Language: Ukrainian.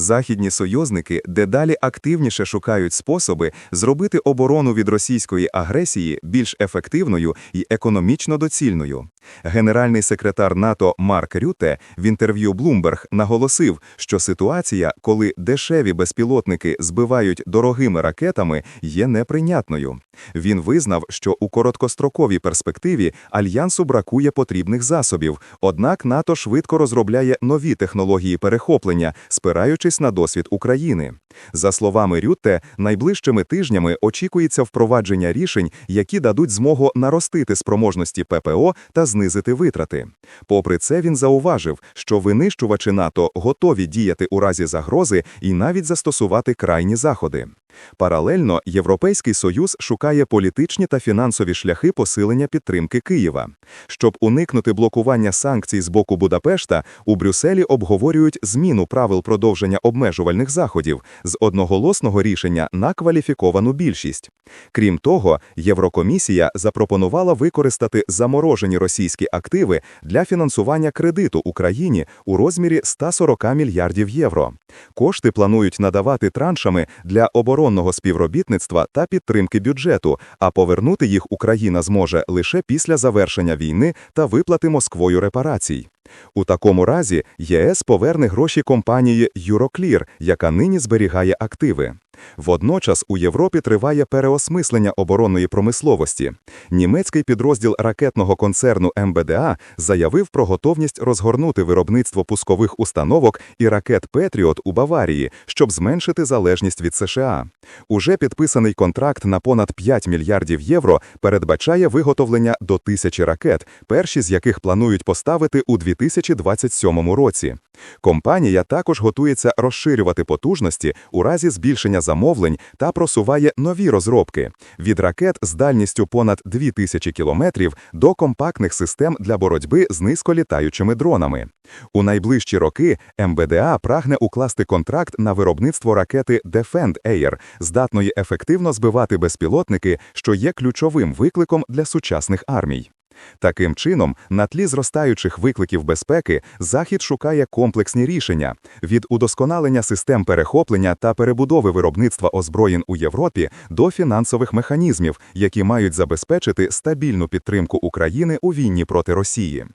західні союзники дедалі активніше шукають способи зробити оборону від російської агресії більш ефективною і економічно доцільною. Генеральний секретар НАТО Марк Рюте в інтерв'ю Bloomberg наголосив, що ситуація, коли дешеві безпілотники збивають дорогими ракетами, є неприйнятною. Він визнав, що у короткостроковій перспективі альянсу бракує потрібних засобів, однак НАТО швидко розробляє нові технології перехоплення, спираючись на досвід України. За словами Рютте, найближчими тижнями очікується впровадження рішень, які дадуть змогу наростити спроможності ППО та знизити витрати. Попри це, він зауважив, що винищувачі НАТО готові діяти у разі загрози і навіть застосувати крайні заходи. Паралельно Європейський Союз шукає політичні та фінансові шляхи посилення підтримки Києва. Щоб уникнути блокування санкцій з боку Будапешта, у Брюсселі обговорюють зміну правил продовження обмежувальних заходів з одноголосного рішення на кваліфіковану більшість. Крім того, Єврокомісія запропонувала використати заморожені російські активи для фінансування кредиту Україні у розмірі 140 мільярдів євро. Кошти планують надавати траншами для оборонного співробітництва та підтримки бюджету, а повернути їх Україна зможе лише після завершення війни та виплати Москвою репарацій. У такому разі ЄС поверне гроші компанії Euroclear, яка нині зберігає активи. Водночас у Європі триває переосмислення оборонної промисловості. Німецький підрозділ ракетного концерну МБДА заявив про готовність розгорнути виробництво пускових установок і ракет Петріот у Баварії, щоб зменшити залежність від США. Уже підписаний контракт на понад 5 мільярдів євро передбачає виготовлення до тисячі ракет, перші з яких планують поставити у 2027 році. Компанія також готується розширювати потужності у разі збільшення замовлень та просуває нові розробки від ракет з дальністю понад 2000 кілометрів до компактних систем для боротьби з низьколітаючими дронами. У найближчі роки МБДА прагне укласти контракт на виробництво ракети Defend Air, здатної ефективно збивати безпілотники, що є ключовим викликом для сучасних армій. Таким чином, на тлі зростаючих викликів безпеки, Захід шукає комплексні рішення від удосконалення систем перехоплення та перебудови виробництва озброєнь у Європі до фінансових механізмів, які мають забезпечити стабільну підтримку України у війні проти Росії.